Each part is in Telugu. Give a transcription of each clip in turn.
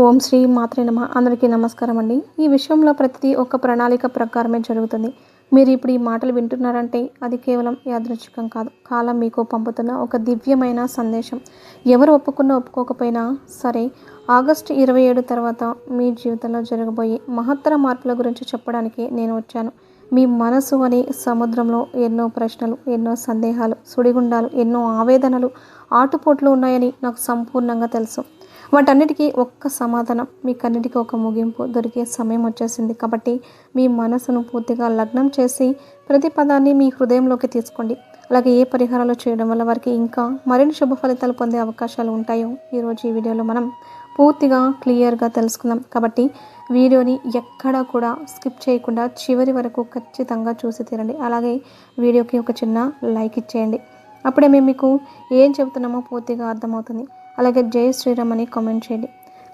ఓం శ్రీ మాత్రే నమ. అందరికీ నమస్కారం అండి. ఈ విషయంలో ప్రతిదీ ఒక ప్రణాళిక ప్రకారమే జరుగుతుంది. మీరు ఇప్పుడు ఈ మాటలు వింటున్నారంటే అది కేవలం యాదృచ్ఛికం కాదు. కాలం మీకు పంపుతున్న ఒక దివ్యమైన సందేశం. ఎవరు ఒప్పుకున్నా ఒప్పుకోకపోయినా సరే ఆగస్టు ఇరవై ఏడు తర్వాత మీ జీవితంలో జరగబోయే మహత్తర మార్పుల గురించి చెప్పడానికి నేను వచ్చాను. మీ మనసు అనే సముద్రంలో ఎన్నో ప్రశ్నలు ఎన్నో సందేహాలు సుడిగుండాలు ఎన్నో ఆవేదనలు ఆటుపోట్లు ఉన్నాయని నాకు సంపూర్ణంగా తెలుసు. వాటన్నిటికీ ఒక్క సమాధానం మీకన్నిటికీ ఒక ముగింపు దొరికే సమయం వచ్చేసింది. కాబట్టి మీ మనసును పూర్తిగా లగ్నం చేసి ప్రతి పదాన్ని మీ హృదయంలోకి తీసుకోండి. అలాగే ఏ పరిహారాలు చేయడం వల్ల వారికి ఇంకా మరిన్ని శుభ ఫలితాలు పొందే అవకాశాలు ఉంటాయో ఈరోజు ఈ వీడియోలో మనం పూర్తిగా క్లియర్గా తెలుసుకుందాం. కాబట్టి వీడియోని ఎక్కడా కూడా స్కిప్ చేయకుండా చివరి వరకు ఖచ్చితంగా చూసి తీరండి. అలాగే వీడియోకి ఒక చిన్న లైక్ ఇచ్చేయండి. అప్పుడే మేము మీకు ఏం చెబుతున్నామో పూర్తిగా అర్థమవుతుంది. అలాగే జై శ్రీరామ్ అని కామెంట్ చేయండి.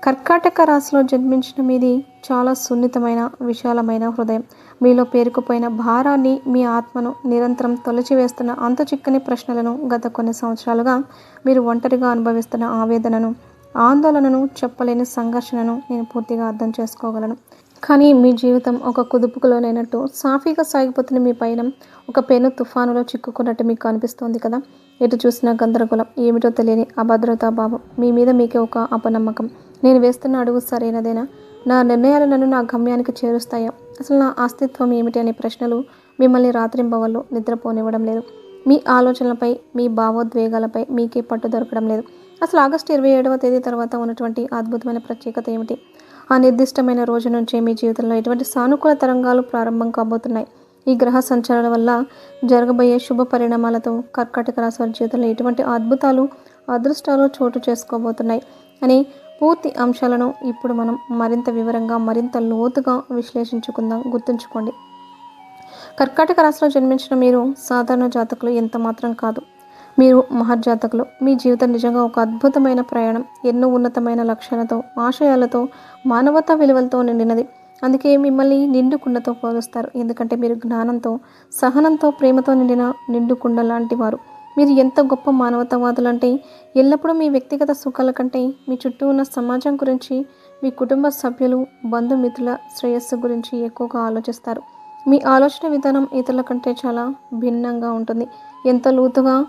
కర్కాటక రాశిలో జన్మించిన మీది చాలా సున్నితమైన విశాలమైన హృదయం. మీలో పేరుకుపోయిన భారాన్ని మీ ఆత్మను నిరంతరం తొలచివేస్తున్న అంత చిక్కని ప్రశ్నలను గత కొన్ని సంవత్సరాలుగా మీరు ఒంటరిగా అనుభవిస్తున్న ఆవేదనను ఆందోళనను చెప్పలేని సంఘర్షణను నేను పూర్తిగా అర్థం చేసుకోగలను. కానీ మీ జీవితం ఒక కుదుపుకులోనైనట్టు సాఫీగా సాగిపోతున్న మీ పైన ఒక పెను తుఫానులో చిక్కుకున్నట్టు మీకు అనిపిస్తోంది కదా? ఎటు చూసినా గందరగోళం ఏమిటో తెలియని అభద్రతా భావం మీ మీద మీకే ఒక అపనమ్మకం. నేను వేస్తున్న అడుగు సరైనదేనా? నా నిర్ణయాలు నన్ను నా గమ్యానికి చేరుస్తాయా? అసలు నా అస్తిత్వం ఏమిటి అనే ప్రశ్నలు మిమ్మల్ని రాత్రింబవళ్ళు నిద్రపోనివ్వడం లేదు. మీ ఆలోచనలపై మీ భావోద్వేగాలపై మీకే పట్టు దొరకడం లేదు. అసలు ఆగస్టు ఇరవై ఏడవ తేదీ తర్వాత ఉన్నటువంటి అద్భుతమైన ప్రత్యేకత ఏమిటి? ఆ నిర్దిష్టమైన రోజు నుంచే మీ జీవితంలో ఎటువంటి సానుకూల తరంగాలు ప్రారంభం కాబోతున్నాయి? ఈ గ్రహ సంచారాల వల్ల జరగబోయే శుభ పరిణామాలతో కర్కాటక రాశి వారి జీవితంలో ఎటువంటి అద్భుతాలు అదృష్టాలు చోటు చేసుకోబోతున్నాయి? అని పూర్తి అంశాలను ఇప్పుడు మనం మరింత వివరంగా మరింత లోతుగా విశ్లేషించుకుందాం. గుర్తుంచుకోండి. కర్కాటక రాశిలో జన్మించిన మీరు సాధారణ జాతకులు ఎంత మాత్రం కాదు. మీరు మహర్జాతకులు. మీ జీవితం నిజంగా ఒక అద్భుతమైన ప్రయాణం. ఎన్నో ఉన్నతమైన లక్ష్యాలతో ఆశయాలతో మానవతా విలువలతో నిండినది. అందుకే మిమ్మల్ని నిండు కుండతో పోలుస్తారు. ఎందుకంటే మీరు జ్ఞానంతో సహనంతో ప్రేమతో నిండిన నిండు కుండ లాంటి వారు. మీరు ఎంత గొప్ప మానవతావాదులు అంటే ఎల్లప్పుడూ మీ వ్యక్తిగత సుఖాల కంటే మీ చుట్టూ ఉన్న సమాజం గురించి మీ కుటుంబ సభ్యులు బంధుమిత్రుల శ్రేయస్సు గురించి ఎక్కువగా ఆలోచిస్తారు. మీ ఆలోచన విధానం ఇతరుల కంటే చాలా భిన్నంగా ఉంటుంది. ఎంత లోతుగా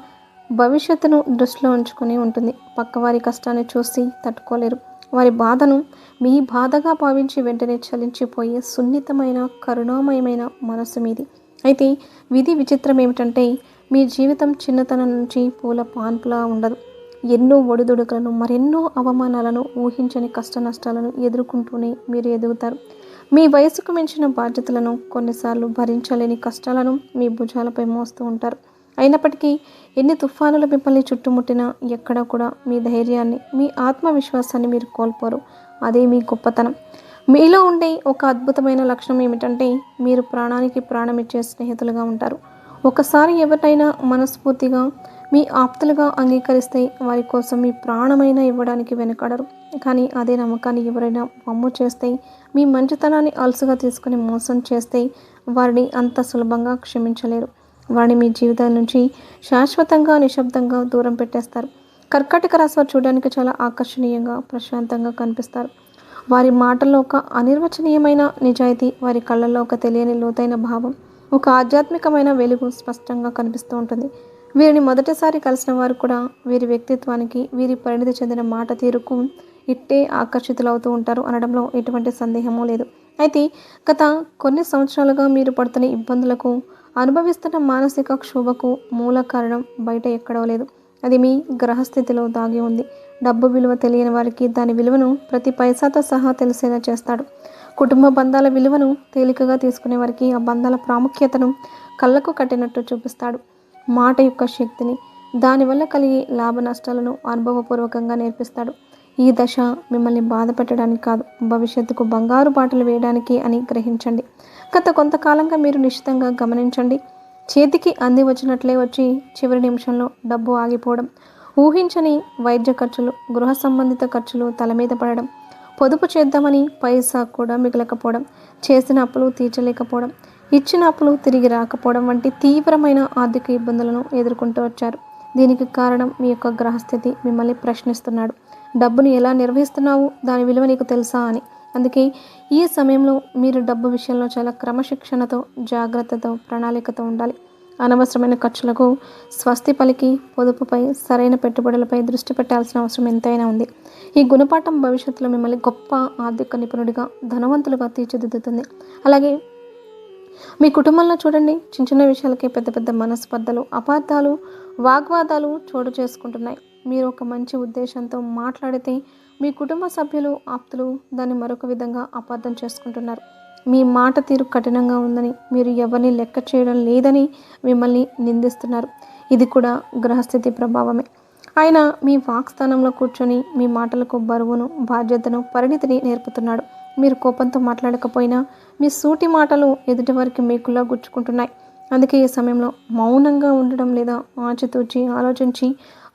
భవిష్యత్తును దృష్టిలో ఉంచుకొని ఉంటుంది. పక్కవారి కష్టాన్ని చూసి తట్టుకోలేరు. వారి బాధను మీ బాధగా భావించి వెంటనే చలించిపోయే సున్నితమైన కరుణామయమైన మనసు మీది. అయితే విధి విచిత్రం ఏమిటంటే మీ జీవితం చిన్నతనం నుంచి పూల పాన్పులా ఉండదు. ఎన్నో ఒడిదుడుకులను మరెన్నో అవమానాలను ఊహించని కష్ట నష్టాలను ఎదుర్కొంటూనే మీరు ఎదుగుతారు. మీ వయసుకు మించిన బాధ్యతలను కొన్నిసార్లు భరించలేని కష్టాలను మీ భుజాలపై మోస్తూ ఉంటారు. అయినప్పటికీ ఎన్ని తుఫానులు మిమ్మల్ని చుట్టుముట్టినా ఎక్కడ కూడా మీ ధైర్యాన్ని మీ ఆత్మవిశ్వాసాన్ని మీరు కోల్పోరు. అదే మీ గొప్పతనం. మీలో ఉండే ఒక అద్భుతమైన లక్షణం ఏమిటంటే మీరు ప్రాణానికి ప్రాణం ఇచ్చే స్నేహితులుగా ఉంటారు. ఒకసారి ఎవరినైనా మనస్ఫూర్తిగా మీ ఆప్తులుగా అంగీకరిస్తే వారి కోసం మీ ప్రాణమైనా ఇవ్వడానికి వెనకాడరు. కానీ అదే నమ్మకాన్ని ఎవరైనా వమ్ము చేస్తే మీ మంచితనాన్ని అలసుగా తీసుకుని మోసం చేస్తే వారిని అంత సులభంగా క్షమించలేరు. వారిని మీ జీవితం నుంచి శాశ్వతంగా నిశ్శబ్దంగా దూరం పెట్టేస్తారు. కర్కాటక రాశి వారు చూడడానికి చాలా ఆకర్షణీయంగా ప్రశాంతంగా కనిపిస్తారు. వారి మాటల్లో ఒక అనిర్వచనీయమైన నిజాయితీ వారి కళ్ళల్లో ఒక తెలియని లోతైన భావం ఒక ఆధ్యాత్మికమైన వెలుగు స్పష్టంగా కనిపిస్తూ ఉంటుంది. వీరిని మొదటిసారి కలిసిన వారు కూడా వీరి వ్యక్తిత్వానికి వీరి పరిణితి చెందిన మాట తీరుకు ఇట్టే ఆకర్షితులవుతూ ఉంటారు అనడంలో ఎటువంటి సందేహమూ లేదు. అయితే గత కొన్ని సంవత్సరాలుగా మీరు పడుతున్న ఇబ్బందులకు అనుభవిస్తున్న మానసిక క్షోభకు మూల కారణం బయట ఎక్కడో లేదు. అది మీ గ్రహస్థితిలో దాగి ఉంది. డబ్బు విలువ తెలియని వారికి దాని విలువను ప్రతి పైసాతో సహా తెలిసేలా చేస్తాడు. కుటుంబ బంధాల విలువను తేలికగా తీసుకునే వారికి ఆ బంధాల ప్రాముఖ్యతను కళ్ళకు కట్టినట్టు చూపిస్తాడు. మాట యొక్క శక్తిని దానివల్ల కలిగే లాభ నష్టాలను అనుభవపూర్వకంగా నేర్పిస్తాడు. ఈ దశ మిమ్మల్ని బాధ పెట్టడానికి కాదు. భవిష్యత్తుకు బంగారు బాటలు వేయడానికి అని గ్రహించండి. గత కొంతకాలంగా మీరు నిశ్చితంగా గమనించండి. చేతికి అంది వచ్చినట్లే వచ్చి చివరి నిమిషంలో డబ్బు ఆగిపోవడం ఊహించని వైద్య ఖర్చులు గృహ సంబంధిత ఖర్చులు తల మీద పడడం పొదుపు చేద్దామని పైసా కూడా మిగలకపోవడం చేసిన అప్పులు తీర్చలేకపోవడం ఇచ్చిన అప్పులు తిరిగి రాకపోవడం వంటి తీవ్రమైన ఆర్థిక ఇబ్బందులను ఎదుర్కొంటూ వచ్చారు. దీనికి కారణం మీ యొక్క గ్రహస్థితి మిమ్మల్ని ప్రశ్నిస్తున్నాడు. డబ్బుని ఎలా నిర్వహిస్తున్నావు? దాని విలువ నీకు తెలుసా అని. అందుకే ఈ సమయంలో మీరు డబ్బు విషయంలో చాలా క్రమశిక్షణతో జాగ్రత్తతో ప్రణాళికతో ఉండాలి. అనవసరమైన ఖర్చులకు స్వస్తి పలికి పొదుపుపై సరైన పెట్టుబడులపై దృష్టి పెట్టాల్సిన అవసరం ఎంతైనా ఉంది. ఈ గుణపాఠం భవిష్యత్తులో మిమ్మల్ని గొప్ప ఆర్థిక నిపుణుడిగా ధనవంతులుగా తీర్చిదిద్దుతుంది. అలాగే మీ కుటుంబంలో చూడండి చిన్న చిన్న విషయాలకి పెద్ద పెద్ద మనస్పర్ధలు అపార్థాలు వాగ్వాదాలు చోటు చేసుకుంటున్నాయి. మీరు ఒక మంచి ఉద్దేశంతో మాట్లాడితే మీ కుటుంబ సభ్యులు ఆప్తులు దాన్ని మరొక విధంగా అపార్థం చేసుకుంటున్నారు. మీ మాట తీరు కఠినంగా ఉందని మీరు ఎవరిని లెక్క చేయడం లేదని మిమ్మల్ని నిందిస్తున్నారు. ఇది కూడా గ్రహస్థితి ప్రభావమే. ఆయన మీ వాక్స్థానంలో కూర్చొని మీ మాటలకు బరువును బాధ్యతను పరిణితిని నేర్పుతున్నాడు. మీరు కోపంతో మాట్లాడకపోయినా మీ సూటి మాటలు ఎదుటివారికి మీకులా గుచ్చుకుంటున్నాయి. అందుకే ఈ సమయంలో మౌనంగా ఉండడం లేదా ఆచితూచి ఆలోచించి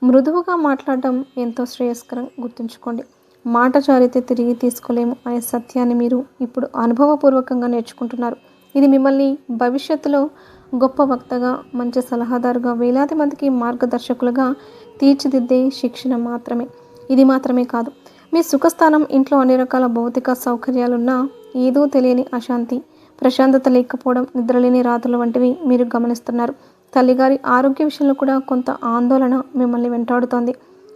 మృదువుగా మాట్లాడటం ఎంతో శ్రేయస్కరం. గుర్తుంచుకోండి మాట జారితే తిరిగి తీసుకోలేము అనే సత్యాన్ని మీరు ఇప్పుడు అనుభవపూర్వకంగా నేర్చుకుంటున్నారు. ఇది మిమ్మల్ని భవిష్యత్తులో గొప్ప వక్తగా మంచి సలహాదారుగా వేలాది మందికి మార్గదర్శకులుగా తీర్చిదిద్దే శిక్షణ మాత్రమే. ఇది మాత్రమే కాదు మీ సుఖస్థానం ఇంట్లో అన్ని రకాల భౌతిక సౌకర్యాలున్నా ఏదో తెలియని అశాంతి ప్రశాంతత లేకపోవడం నిద్రలేని రాత్రులు వంటివి మీరు గమనిస్తున్నారు. తల్లిగారి ఆరోగ్య విషయంలో కూడా కొంత ఆందోళన మిమ్మల్ని వెంటాడుతోంది.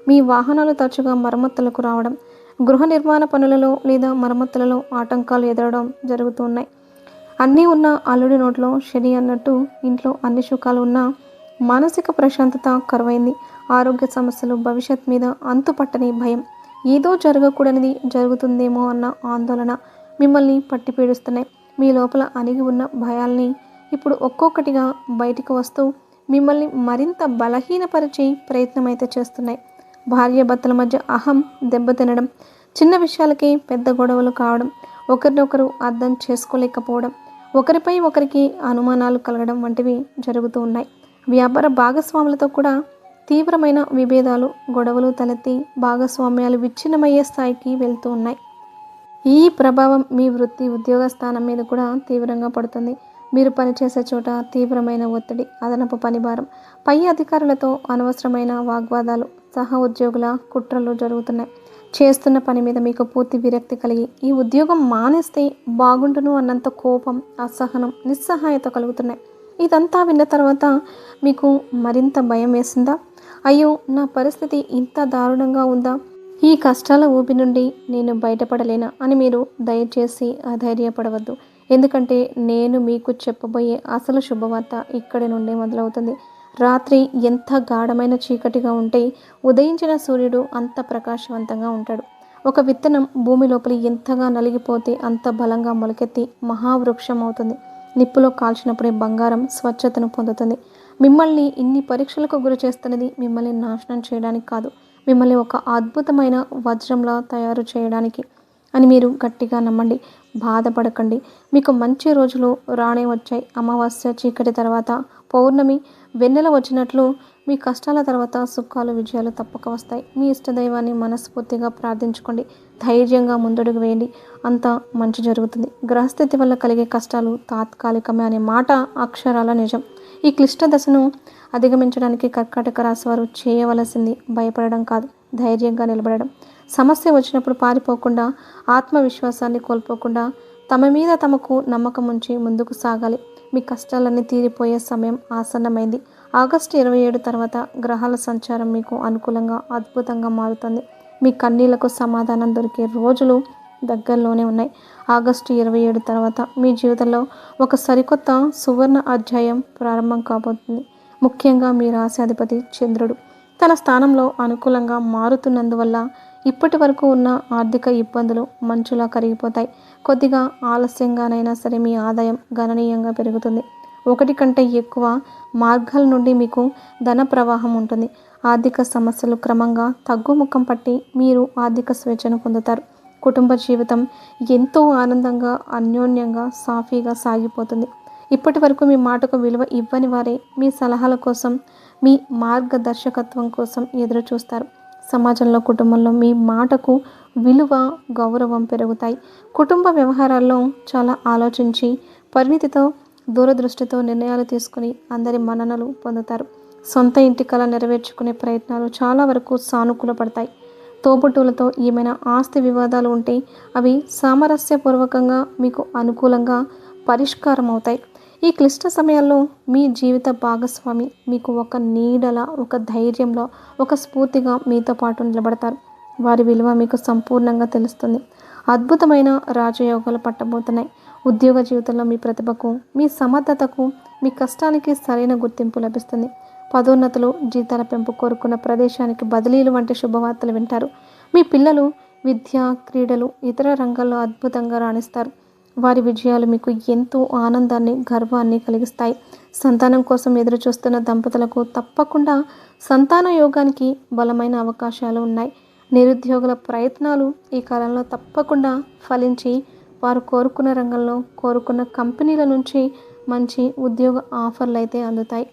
మీ వాహనాలు తరచుగా మరమ్మతులకు రావడం గృహ నిర్మాణ పనులలో లేదా మరమ్మతులలో ఆటంకాలు ఎదురడం జరుగుతున్నాయి అన్నీ ఉన్న అల్లుడి నోట్లో శని అన్నట్టు ఇంట్లో అన్ని సుఖాలు ఉన్నా మానసిక ప్రశాంతత కరువైంది. ఆరోగ్య సమస్యలు భవిష్యత్ మీద అంతుపట్టని భయం. ఏదో జరగకూడనిది జరుగుతుందేమో అన్న ఆందోళన మిమ్మల్ని పట్టిపీడుస్తున్నాయి మీ లోపల అణిగి ఉన్న భయాల్ని ఇప్పుడు ఒక్కొక్కటిగా బయటికి వస్తూ మిమ్మల్ని మరింత బలహీనపరిచే ప్రయత్నం అయితే చేస్తున్నాయి భార్యాభర్తల మధ్య అహం దెబ్బతినడం చిన్న విషయాలకే పెద్ద గొడవలు కావడం ఒకరినొకరు అర్థం చేసుకోలేకపోవడం ఒకరిపై ఒకరికి అనుమానాలు కలగడం వంటివి జరుగుతూ ఉన్నాయి. వ్యాపార భాగస్వాములతో కూడా తీవ్రమైన విభేదాలు గొడవలు తలెత్తి భాగస్వామ్యాలు విచ్ఛిన్నమయ్యే స్థాయికి వెళ్తూ ఉన్నాయి. ఈ ప్రభావం మీ వృత్తి ఉద్యోగ స్థానం మీద కూడా తీవ్రంగా పడుతుంది. మీరు పనిచేసే చోట తీవ్రమైన ఒత్తిడి అదనపు పనిభారం పై అధికారులతో అనవసరమైన వాగ్వాదాలు సహ ఉద్యోగుల కుట్రలు జరుగుతున్నాయి. చేస్తున్న పని మీద మీకు పూర్తి విరక్తి కలిగి ఈ ఉద్యోగం మానేస్తే బాగుండును అన్నంత కోపం అసహనం నిస్సహాయత కలుగుతున్నాయి. ఇదంతా విన్న తర్వాత మీకు మరింత భయం వేసిందా? అయ్యో నా పరిస్థితి ఇంత దారుణంగా ఉందా? ఈ కష్టాల ఊపి నుండి నేను బయటపడలేనా అని మీరు దయచేసి అధైర్యపడవద్దు. ఎందుకంటే నేను మీకు చెప్పబోయే అసలు శుభవార్త ఇక్కడి నుండే మొదలవుతుంది. రాత్రి ఎంత గాఢమైన చీకటిగా ఉంటే ఉదయించిన సూర్యుడు అంత ప్రకాశవంతంగా ఉంటాడు. ఒక విత్తనం భూమి లోపలి ఎంతగా నలిగిపోతే అంత బలంగా మొలకెత్తి మహావృక్షం అవుతుంది. నిప్పులో కాల్చినప్పుడే బంగారం స్వచ్ఛతను పొందుతుంది. మిమ్మల్ని ఇన్ని పరీక్షలకు గురి చేస్తున్నది మిమ్మల్ని నాశనం చేయడానికి కాదు. మిమ్మల్ని ఒక అద్భుతమైన వజ్రంలా తయారు చేయడానికి అని మీరు గట్టిగా నమ్మండి. బాధపడకండి. మీకు మంచి రోజులు రానే వచ్చాయి. అమావాస్య చీకటి తర్వాత పౌర్ణమి వెన్నెల వచ్చినట్లు మీ కష్టాల తర్వాత సుఖాలు విజయాలు తప్పక వస్తాయి. మీ ఇష్టదైవాన్ని మనస్ఫూర్తిగా ప్రార్థించుకోండి. ధైర్యంగా ముందడుగు వేయండి. అంతా మంచి జరుగుతుంది. గ్రహస్థితి వల్ల కలిగే కష్టాలు తాత్కాలికమే అనే మాట అక్షరాల నిజం. ఈ క్లిష్ట దశను అధిగమించడానికి కర్కాటక రాశి వారు చేయవలసింది భయపడడం కాదు ధైర్యంగా నిలబడడం. సమస్య వచ్చినప్పుడు పారిపోకుండా ఆత్మవిశ్వాసాన్ని కోల్పోకుండా తమ మీద తమకు నమ్మకం ఉంచి ముందుకు సాగాలి. మీ కష్టాలన్నీ తీరిపోయే సమయం ఆసన్నమైంది. ఆగస్టు ఇరవై ఏడు తర్వాత గ్రహాల సంచారం మీకు అనుకూలంగా అద్భుతంగా మారుతుంది. మీ కన్నీళ్ళకు సమాధానం దొరికే రోజులు దగ్గరలోనే ఉన్నాయి. ఆగస్టు ఇరవై ఏడు తర్వాత మీ జీవితంలో ఒక సరికొత్త సువర్ణ అధ్యాయం ప్రారంభం కాబోతుంది. ముఖ్యంగా మీ రాశాధిపతి చంద్రుడు. తన స్థానంలో అనుకూలంగా మారుతున్నందువల్ల ఇప్పటి వరకు ఉన్న ఆర్థిక ఇబ్బందులు మంచులా కరిగిపోతాయి. కొద్దిగా ఆలస్యంగానైనా సరే మీ ఆదాయం గణనీయంగా పెరుగుతుంది. ఒకటి కంటే ఎక్కువ మార్గాల నుండి మీకు ధన ప్రవాహం ఉంటుంది. ఆర్థిక సమస్యలు క్రమంగా తగ్గుముఖం పట్టి మీరు ఆర్థిక స్వేచ్ఛను పొందుతారు. కుటుంబ జీవితం ఎంతో ఆనందంగా అన్యోన్యంగా సాఫీగా సాగిపోతుంది. ఇప్పటి వరకు మీ మాటకు విలువ ఇవ్వని వారే మీ సలహాల కోసం మీ మార్గదర్శకత్వం కోసం ఎదురు చూస్తారు సమాజంలో కుటుంబంలో మీ మాటకు విలువ గౌరవం పెరుగుతాయి. కుటుంబ వ్యవహారాల్లో చాలా ఆలోచించి పరిణితితో దూరదృష్టితో నిర్ణయాలు తీసుకుని అందరి మన్ననలు పొందుతారు. సొంత ఇంటి కళ నెరవేర్చుకునే ప్రయత్నాలు చాలా వరకు సానుకూలపడతాయి తోబుట్టువులతో ఏమైనా ఆస్తి వివాదాలు ఉంటే అవి సామరస్యపూర్వకంగా మీకు అనుకూలంగా పరిష్కారం అవుతాయి ఈ క్లిష్ట సమయాల్లో మీ జీవిత భాగస్వామి మీకు ఒక నీడల ఒక ధైర్యంలో ఒక స్ఫూర్తిగా మీతో పాటు నిలబడతారు. వారి విలువ మీకు సంపూర్ణంగా తెలుస్తుంది. అద్భుతమైన రాజయోగాలు పట్టబోతున్నాయి. ఉద్యోగ జీవితంలో మీ ప్రతిభకు మీ సమర్థతకు మీ కష్టానికి సరైన గుర్తింపు లభిస్తుంది. పదోన్నతులు జీతాల పెంపు కోరుకున్న ప్రదేశానికి బదిలీలు వంటి శుభవార్తలు వింటారు. మీ పిల్లలు విద్య క్రీడలు ఇతర రంగాల్లో అద్భుతంగా రాణిస్తారు. వారి విజయాలు మీకు ఎంతో ఆనందాన్ని గర్వాన్ని కలిగిస్తాయి. సంతానం కోసం ఎదురు చూస్తున్న దంపతులకు తప్పకుండా సంతాన యోగానికి బలమైన అవకాశాలు ఉన్నాయి. నిరుద్యోగుల ప్రయత్నాలు ఈ కాలంలో తప్పకుండా ఫలించి వారు కోరుకున్న రంగంలో కోరుకున్న కంపెనీల నుంచి మంచి ఉద్యోగ ఆఫర్లు అయితే అందుతాయి.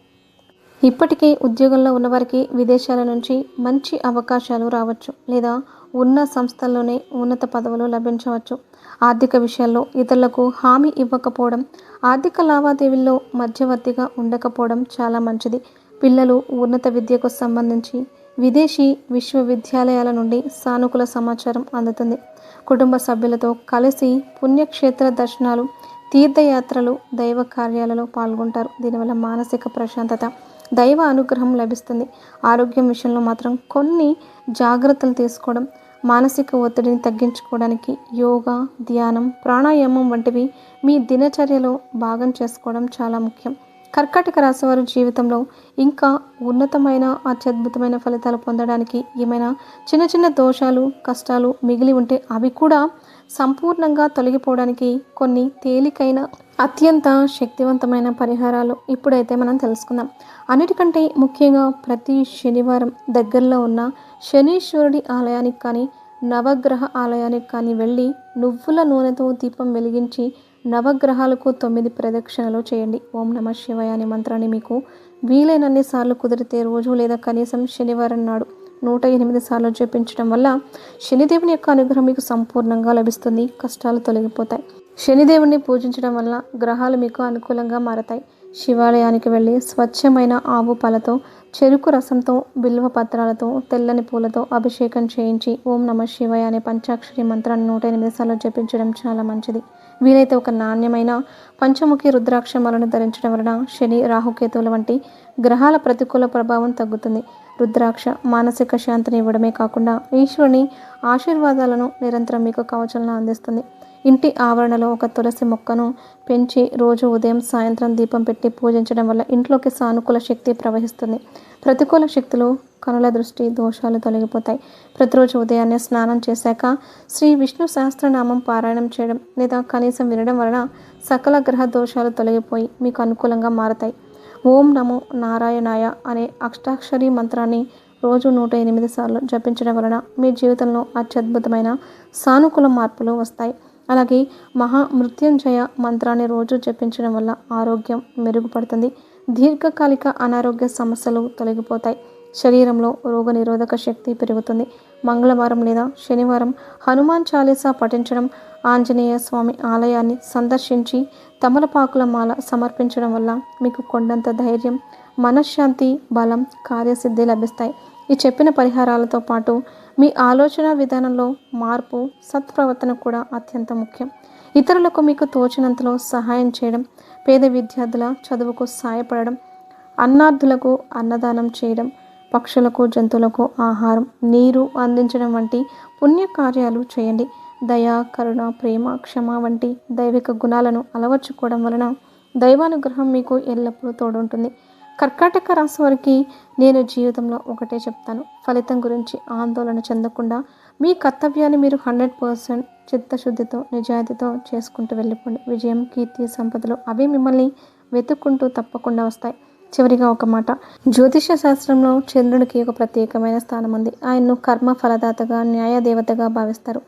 ఇప్పటికే ఉద్యోగంలో ఉన్నవారికి విదేశాల నుంచి మంచి అవకాశాలు రావచ్చు లేదా ఉన్న సంస్థల్లోనే ఉన్నత పదవులు లభించవచ్చు. ఆర్థిక విషయాల్లో ఇతరులకు హామీ ఇవ్వకపోవడం ఆర్థిక లావాదేవీల్లో మధ్యవర్తిగా ఉండకపోవడం చాలా మంచిది. పిల్లలు ఉన్నత విద్యకు సంబంధించి విదేశీ విశ్వవిద్యాలయాల నుండి సానుకూల సమాచారం అందుతుంది. కుటుంబ సభ్యులతో కలిసి పుణ్యక్షేత్ర దర్శనాలు తీర్థయాత్రలు దైవ కార్యాలలో పాల్గొంటారు. దీనివల్ల మానసిక ప్రశాంతత దైవ అనుగ్రహం లభిస్తుంది. ఆరోగ్యం విషయంలో మాత్రం కొన్ని జాగ్రత్తలు తీసుకోవడం మానసిక ఒత్తిడిని తగ్గించుకోవడానికి యోగా ధ్యానం ప్రాణాయామం వంటివి మీ దినచర్యలో భాగం చేసుకోవడం చాలా ముఖ్యం. కర్కాటక రాశి వారి జీవితంలో ఇంకా ఉన్నతమైన అత్యద్భుతమైన ఫలితాలు పొందడానికి ఏమైనా చిన్న చిన్న దోషాలు కష్టాలు మిగిలి ఉంటే అవి కూడా సంపూర్ణంగా తొలగిపోవడానికి కొన్ని తేలికైన అత్యంత శక్తివంతమైన పరిహారాలు ఇప్పుడైతే మనం తెలుసుకుందాం. అన్నిటికంటే ముఖ్యంగా ప్రతి శనివారం దగ్గరలో ఉన్న శనీశ్వరుడి ఆలయానికి కానీ నవగ్రహ ఆలయానికి కానీ వెళ్ళి నువ్వుల నూనెతో దీపం వెలిగించి నవగ్రహాలకు తొమ్మిది ప్రదక్షిణలు చేయండి. ఓం నమ శివాయ అనే మంత్రాన్ని మీకు వీలైనన్ని సార్లు కుదిరితే రోజు లేదా కనీసం శనివారం నాడు నూట ఎనిమిది సార్లు జపించడం వల్ల శనిదేవుని యొక్క అనుగ్రహం మీకు సంపూర్ణంగా లభిస్తుంది. కష్టాలు తొలగిపోతాయి. శనిదేవుని పూజించడం వల్ల గ్రహాలు మీకు అనుకూలంగా మారతాయి. శివాలయానికి వెళ్ళి స్వచ్ఛమైన ఆవు పాలతో చెరుకు రసంతో బిల్వ పత్రాలతో తెల్లని పూలతో అభిషేకం చేయించి ఓం నమ శివాయ అనే పంచాక్షరి మంత్రాన్ని నూట ఎనిమిది సార్లు జపించడం చాలా మంచిది. వీలైతే ఒక నాణ్యమైన పంచముఖి రుద్రాక్షమాలను ధరించడం వలన శని రాహుకేతువుల వంటి గ్రహాల ప్రతికూల ప్రభావం తగ్గుతుంది. రుద్రాక్ష మానసిక శాంతిని ఇవ్వడమే కాకుండా ఈశ్వరుని ఆశీర్వాదాలను నిరంతరం మీకు కవచలను అందిస్తుంది. ఇంటి ఆవరణలో ఒక తులసి మొక్కను పెంచి రోజు ఉదయం సాయంత్రం దీపం పెట్టి పూజించడం వల్ల ఇంట్లోకి సానుకూల శక్తి ప్రవహిస్తుంది. ప్రతికూల శక్తులు కనుల దృష్టి దోషాలు తొలగిపోతాయి. ప్రతిరోజు ఉదయాన్నే స్నానం చేశాక శ్రీ విష్ణు సహస్రనామం పారాయణం చేయడం లేదా కనీసం వినడం వలన సకల గ్రహ దోషాలు తొలగిపోయి మీకు అనుకూలంగా మారతాయి. ఓం నమో నారాయణాయ అనే అష్టాక్షరి మంత్రాన్ని రోజు నూట ఎనిమిది సార్లు జపించడం వలన మీ జీవితంలో అత్యద్భుతమైన సానుకూల మార్పులు వస్తాయి. అలాగే మహా మృత్యుంజయ మంత్రాన్ని రోజు జపించడం వల్ల ఆరోగ్యం మెరుగుపడుతుంది. దీర్ఘకాలిక అనారోగ్య సమస్యలు తొలగిపోతాయి. శరీరంలో రోగనిరోధక శక్తి పెరుగుతుంది. మంగళవారం లేదా శనివారం హనుమాన్ చాలీసా పఠించడం ఆంజనేయ స్వామి ఆలయాన్ని సందర్శించి తమలపాకుల మాల సమర్పించడం వల్ల మీకు కొండంత ధైర్యం మనశ్శాంతి బలం కార్యసిద్ధి లభిస్తాయి. ఈ చెప్పిన పరిహారాలతో పాటు మీ ఆలోచన విధానంలో మార్పు సత్ప్రవర్తన కూడా అత్యంత ముఖ్యం. ఇతరులకు మీకు తోచినంతలో సహాయం చేయడం పేద విద్యార్థుల చదువుకు సహాయపడడం అన్నార్థులకు అన్నదానం చేయడం పక్షులకు జంతువులకు ఆహారం నీరు అందించడం వంటి పుణ్య కార్యాలు చేయండి. దయ కరుణ ప్రేమ క్షమ వంటి దైవిక గుణాలను అలవర్చుకోవడం వలన దైవానుగ్రహం మీకు ఎల్లప్పుడూ తోడుంటుంది. కర్కాటక రాశి వారికి నేను జీవితంలో ఒకటే చెప్తాను. ఫలితం గురించి ఆందోళన చెందకుండా మీ కర్తవ్యాన్ని మీరు హండ్రెడ్ పర్సెంట్ చిత్తశుద్ధితో నిజాయితీతో చేసుకుంటూ వెళ్ళిపోండి. విజయం కీర్తి సంపదలు అవి మిమ్మల్ని వెతుక్కుంటూ తప్పకుండా వస్తాయి. చివరిగా ఒక మాట. జ్యోతిష శాస్త్రంలో చంద్రుడికి ఒక ప్రత్యేకమైన స్థానం ఉంది. ఆయన్ను కర్మ ఫలదాతగా న్యాయదేవతగా భావిస్తారు.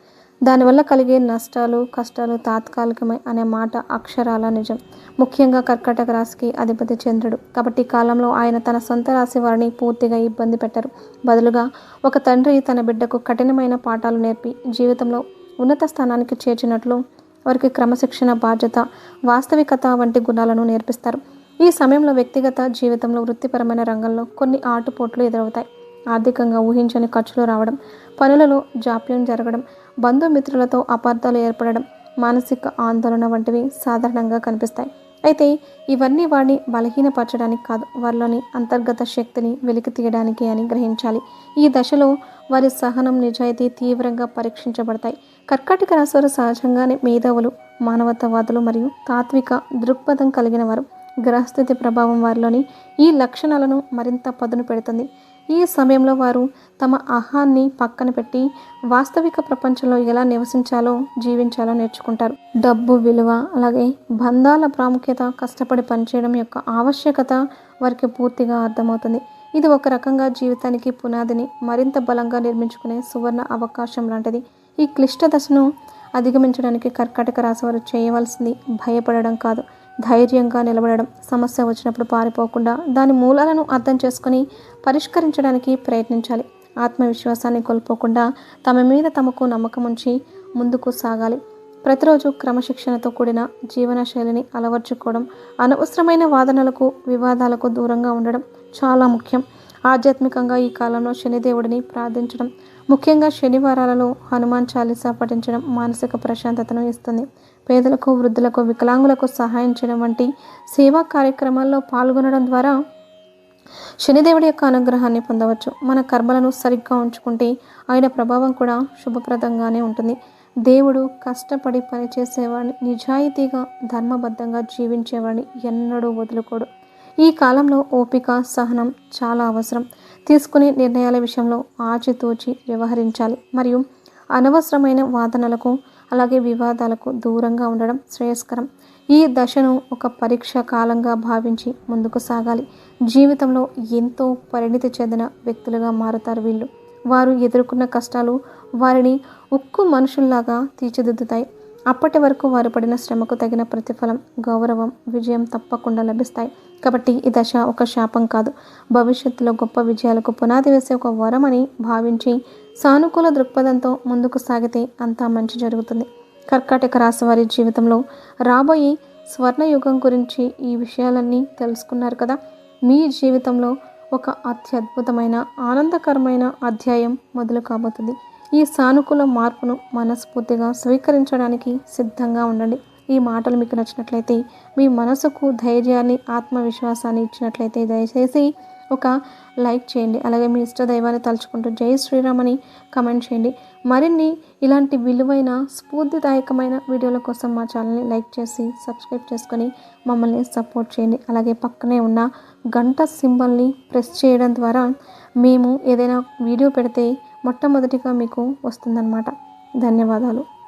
దానివల్ల కలిగే నష్టాలు కష్టాలు తాత్కాలికమే అనే మాట అక్షరాల నిజం. ముఖ్యంగా కర్కటక రాశికి అధిపతి చంద్రుడు. కాబట్టి కాలంలో ఆయన తన సొంత రాశి వారిని పూర్తిగా ఇబ్బంది పెట్టరు. బదులుగా ఒక తండ్రి తన బిడ్డకు కఠినమైన పాఠాలు నేర్పి జీవితంలో ఉన్నత స్థానానికి చేర్చినట్లు వారికి క్రమశిక్షణ బాధ్యత వాస్తవికత వంటి గుణాలను నేర్పిస్తారు. ఈ సమయంలో వ్యక్తిగత జీవితంలో వృత్తిపరమైన రంగంలో కొన్ని ఆటుపోట్లు ఎదురవుతాయి. ఆర్థికంగా ఊహించని ఖర్చులు రావడం పనులలో జాప్యం జరగడం బంధుమిత్రులతో అపార్థాలు ఏర్పడడం మానసిక ఆందోళన వంటివి సాధారణంగా కనిపిస్తాయి. అయితే ఇవన్నీ వాడిని బలహీనపరచడానికి కాదు వారిలోని అంతర్గత శక్తిని వెలికి తీయడానికి అని గ్రహించాలి. ఈ దశలో వారి సహనం నిజాయితీ తీవ్రంగా పరీక్షించబడతాయి. కర్కాటక రాశివారు సహజంగానే మేధావులు మానవతావాదులు మరియు తాత్విక దృక్పథం కలిగిన వారు. గ్రహస్థితి ప్రభావం వారిలోని ఈ లక్షణాలను మరింత పదును పెడుతుంది. ఈ సమయంలో వారు తమ ఆహాన్ని పక్కన పెట్టి వాస్తవిక ప్రపంచంలో ఎలా నివసించాలో జీవించాలో నేర్చుకుంటారు. డబ్బు విలువ అలాగే బంధాల ప్రాముఖ్యత కష్టపడి పనిచేయడం యొక్క ఆవశ్యకత వారికి పూర్తిగా అర్థమవుతుంది. ఇది ఒక రకంగా జీవితానికి పునాదిని మరింత బలంగా నిర్మించుకునే సువర్ణ అవకాశం లాంటిది. ఈ క్లిష్ట దశను అధిగమించడానికి కర్కాటక రాశి వారు చేయవలసింది భయపడడం కాదు. ధైర్యంగా నిలబడడం సమస్య వచ్చినప్పుడు పారిపోకుండా దాని మూలాలను అర్థం చేసుకొని పరిష్కరించడానికి ప్రయత్నించాలి. ఆత్మవిశ్వాసాన్ని కోల్పోకుండా తమ మీద తమకు నమ్మకం ఉంచి ముందుకు సాగాలి. ప్రతిరోజు క్రమశిక్షణతో కూడిన జీవనశైలిని అలవర్చుకోవడం అనవసరమైన వాదనలకు వివాదాలకు దూరంగా ఉండడం చాలా ముఖ్యం. ఆధ్యాత్మికంగా ఈ కాలంలో శనిదేవుడిని ప్రార్థించడం ముఖ్యంగా శనివారాలలో హనుమాన్ చాలీసా పఠించడం మానసిక ప్రశాంతతను ఇస్తుంది. పేదలకు వృద్ధులకు వికలాంగులకు సహాయం చేయడం వంటి సేవా కార్యక్రమాల్లో పాల్గొనడం ద్వారా శనిదేవుడి యొక్క అనుగ్రహాన్ని పొందవచ్చు. మన కర్మలను సరిగ్గా ఉంచుకుంటే ఆయన ప్రభావం కూడా శుభప్రదంగానే ఉంటుంది. దేవుడు కష్టపడి పనిచేసేవాడిని నిజాయితీగా ధర్మబద్ధంగా జీవించేవాడిని ఎన్నడూ వదులుకోడు. ఈ కాలంలో ఓపిక సహనం చాలా అవసరం. తీసుకునే నిర్ణయాల విషయంలో ఆచితూచి వ్యవహరించాలి. మరియు అనవసరమైన వాదనలకు అలాగే వివాదాలకు దూరంగా ఉండడం శ్రేయస్కరం. ఈ దశను ఒక పరీక్ష కాలంగా భావించి ముందుకు సాగాలి. జీవితంలో ఎంతో పరిణితి చెందిన వ్యక్తులుగా మారుతారు వీళ్ళు. వారు ఎదుర్కొన్న కష్టాలు వారిని ఉక్కు మనుషుల్లాగా తీర్చిదిద్దుతాయి. అప్పటి వరకు వారు పడిన శ్రమకు తగిన ప్రతిఫలం గౌరవం విజయం తప్పకుండా లభిస్తాయి. కాబట్టి ఈ దశ ఒక శాపం కాదు. భవిష్యత్తులో గొప్ప విజయాలకు పునాది వేసే ఒక వరం అని భావించి సానుకూల దృక్పథంతో ముందుకు సాగితే అంతా మంచి జరుగుతుంది. కర్కాటక రాశి వారి జీవితంలో రాబోయే స్వర్ణయుగం గురించి ఈ విషయాలన్నీ తెలుసుకున్నారు కదా. మీ జీవితంలో ఒక అత్యద్భుతమైన ఆనందకరమైన అధ్యాయం మొదలు కాబోతుంది. ఈ సానుకూల మార్పును మనస్ఫూర్తిగా స్వీకరించడానికి సిద్ధంగా ఉండండి. ఈ మాటలు మీకు నచ్చినట్లయితే మీ మనసుకు ధైర్యాన్ని ఆత్మవిశ్వాసాన్ని ఇచ్చినట్లయితే దయచేసి ఒక లైక్ చేయండి. అలాగే మీ ఇష్ట దైవాన్ని తలుచుకుంటూ జై శ్రీరామ్ అని కమెంట్ చేయండి. మరిన్ని ఇలాంటి విలువైన స్ఫూర్తిదాయకమైన వీడియోల కోసం మా ఛానల్ని లైక్ చేసి సబ్స్క్రైబ్ చేసుకొని మమ్మల్ని సపోర్ట్ చేయండి. అలాగే పక్కనే ఉన్న గంట సింబల్ని ప్రెస్ చేయడం ద్వారా మేము ఏదైనా వీడియో పెడితే మొట్టమొదటిగా మీకు వస్తుందన్నమాట. ధన్యవాదాలు.